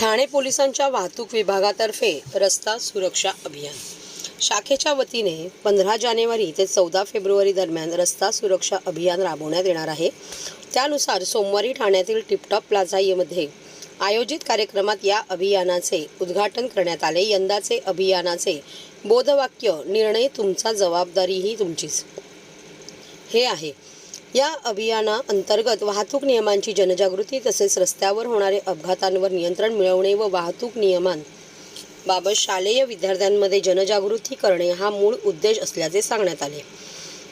ठाणे पोलिसांच्या वाहतूक विभागातर्फे रस्ता सुरक्षा अभियान. शाखेच्या वतीने पंधरा जानेवारी ते चौदा फेब्रुवारी दरम्यान रस्ता सुरक्षा अभियान राबवण्यात येणार आहे. त्यानुसार सोमवारी ठाण्यातील टिपटॉप प्लाझाईमध्ये आयोजित कार्यक्रमात या अभियानाचे उद्घाटन करण्यात आले. यंदाचे अभियानाचे बोधवाक्य निर्णय तुमचा जबाबदारीही तुमचीच. हे आहे. या अभियाना अंतर्गत वाहतूक नियमांची जनजागृती तसेच रस्त्यावर होणारे अपघातांवर नियंत्रण मिळवणे व वाहतूक नियमांबाबत शालेय विद्यार्थ्यांमध्ये जनजागृती करणे हा मूळ उद्देश असल्याचे सांगण्यात आले.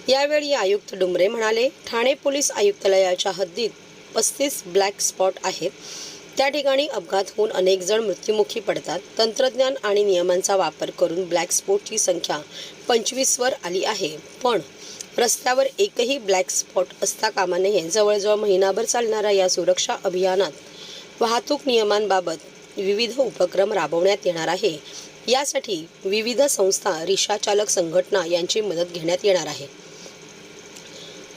यावेळी आयुक्त डुमरे म्हणाले ठाणे पोलीस आयुक्तालयाच्या हद्दीत पस्तीस ब्लॅक स्पॉट आहेत. त्या ठिकाणी अपघात होऊन अनेक जण मृत्युमुखी पडतात. तंत्रज्ञान आणि नियमांचा वापर करून ब्लॅक स्पॉटची संख्या पंचवीसवर आली आहे. पण रस्त्यावर एकही ब्लॅक स्पॉट असता कामा नये. जवळजवळ महिनाभर चालणाऱ्या या सुरक्षा अभियानात वाहतूक नियमांबाबत विविध उपक्रम राबवण्यात येणार आहे. यासाठी विविध संस्था रिक्षाचालक संघटना यांची मदत घेण्यात येणार आहे.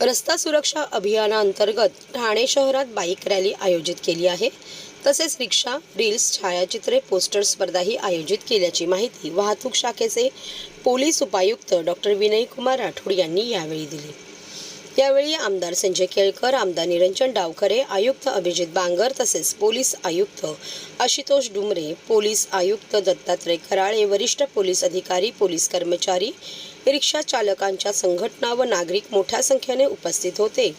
रस्ता सुरक्षा अभियानाअंतर्गत ठाणे शहरात बाईक रॅली आयोजित केली आहे. तसेच रिक्षा रील्स छायाचित्रे पोस्टर स्पर्धाही आयोजित केल्याची माहिती वाहतूक शाखेचे पोलीस उपायुक्त डॉक्टर विनयकुमार राठोड यांनी यावेळी दिली. यावेळी आमदार संजय केळकर आमदार निरंजन डावखरे आयुक्त अभिजित बांगर तसेच पोलीस आयुक्त आशुतोष डुमरे पोलीस आयुक्त दत्तात्रय कराळे वरिष्ठ पोलीस अधिकारी पोलीस कर्मचारी रिक्षा चालकांच्या संघटना व नागरिक मोठ्या संख्येने उपस्थित होते.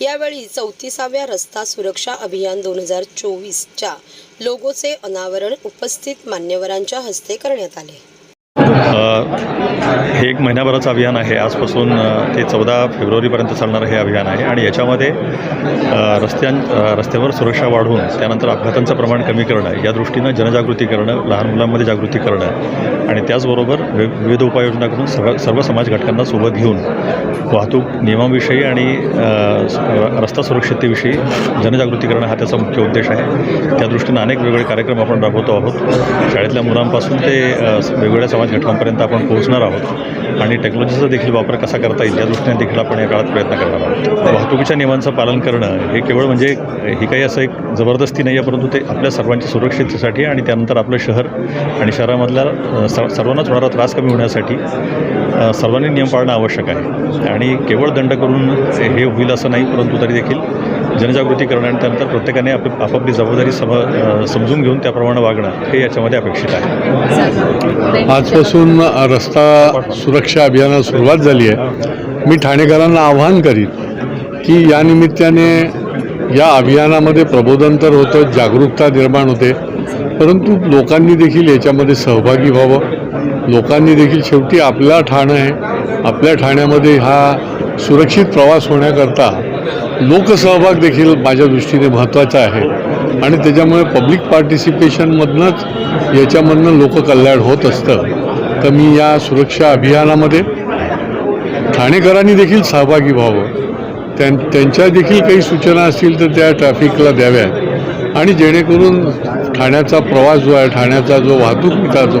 यावेळी चौतीसाव्या रस्ता सुरक्षा अभियान दोन हजार चोवीसच्या लोगोचे अनावरण उपस्थित मान्यवरांच्या हस्ते करण्यात आले. हे एक महिन्याभराचं अभियान आहे. आजपासून ते चौदा फेब्रुवारीपर्यंत चालणारं हे अभियान आहे. आणि याच्यामध्ये रस्त्यां रस्त्यावर सुरक्षा वाढवून त्यानंतर अपघातांचं प्रमाण कमी करणं या दृष्टीनं जनजागृती करणं लहान मुलांमध्ये जागृती करणं आणि त्याचबरोबर वि विविध उपाययोजना करून सर्व सर्व समाज घटकांना सोबत घेऊन वाहतूक नियमांविषयी आणि रस्ता सुरक्षिततेविषयी जनजागृती करणं हा त्याचा मुख्य उद्देश आहे. त्या दृष्टीनं अनेक वेगवेगळे कार्यक्रम आपण राबवतो आहोत. शाळेतल्या मुलांपासून ते वेगवेगळ्या समाज घटकांपर्यंत आपण पोहोचणार आहोत. आणि टेक्नॉलॉजीचा देखील वापर कसा करता येईल या दृष्टीने देखील आपण या काळात प्रयत्न करणार आहोत. वाहतुकीच्या नियमांचं पालन करणं हे केवळ म्हणजे ही काही असं एक जबरदस्ती नाही आहे परंतु ते आपल्या सर्वांच्या सुरक्षिततेसाठी आणि त्यानंतर आपलं शहर आणि शहरामधल्या स सर्वांनाच होणारा त्रास कमी होण्यासाठी सर्वांनी नियम पाळणं आवश्यक आहे. आणि केवळ दंड करून हे होईल असं नाही परंतु तरी देखील जनजागृती करणं आणि त्यानंतर प्रत्येकाने आप आपापली जबाबदारी सम समजून घेऊन त्याप्रमाणे वागणं हे याच्यामध्ये अपेक्षित आहे. आजपासून रस्ता सुरक्षा अभियानाला सुरुवात झाली आहे. मी ठाणेकरांना आव्हान करीन की या निमित्ताने या अभियानामध्ये प्रबोधन तर होतं जागरूकता निर्माण होते परंतु लोकांनी देखील याच्यामध्ये सहभागी व्हावं. लोकांनी देखील शेवटी आपला ठाणं आहे. आपल्या ठाण्यामध्ये हा सुरक्षित प्रवास होण्याकरता लोकसहभाग देखील माझ्या दृष्टीने महत्त्वाचा आहे. आणि त्याच्यामुळे पब्लिक पार्टिसिपेशनमधनंच याच्यामधनं लोककल्याण होत असतं. तर मी या सुरक्षा अभियानामध्ये ठाणेकरांनी देखील सहभागी व्हावं. त्यां त्यांच्या देखील काही सूचना असतील तर त्या ट्रॅफिकला द्याव्या आणि जेणेकरून ठाण्याचा प्रवास जो आहे ठाण्याचा जो वाहतुकीचा जो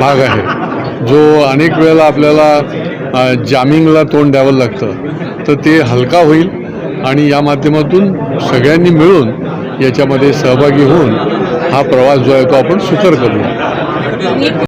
भाग आहे जो अनेक वेळेला आपल्याला जामिंगला तोंड द्यावं लागतं तर ते हलका होईल. आणि या माध्यमातून सगळ्यांनी मिळून याच्यामध्ये सहभागी होऊन हा प्रवास जो आहे तो आपण सुकर करूया.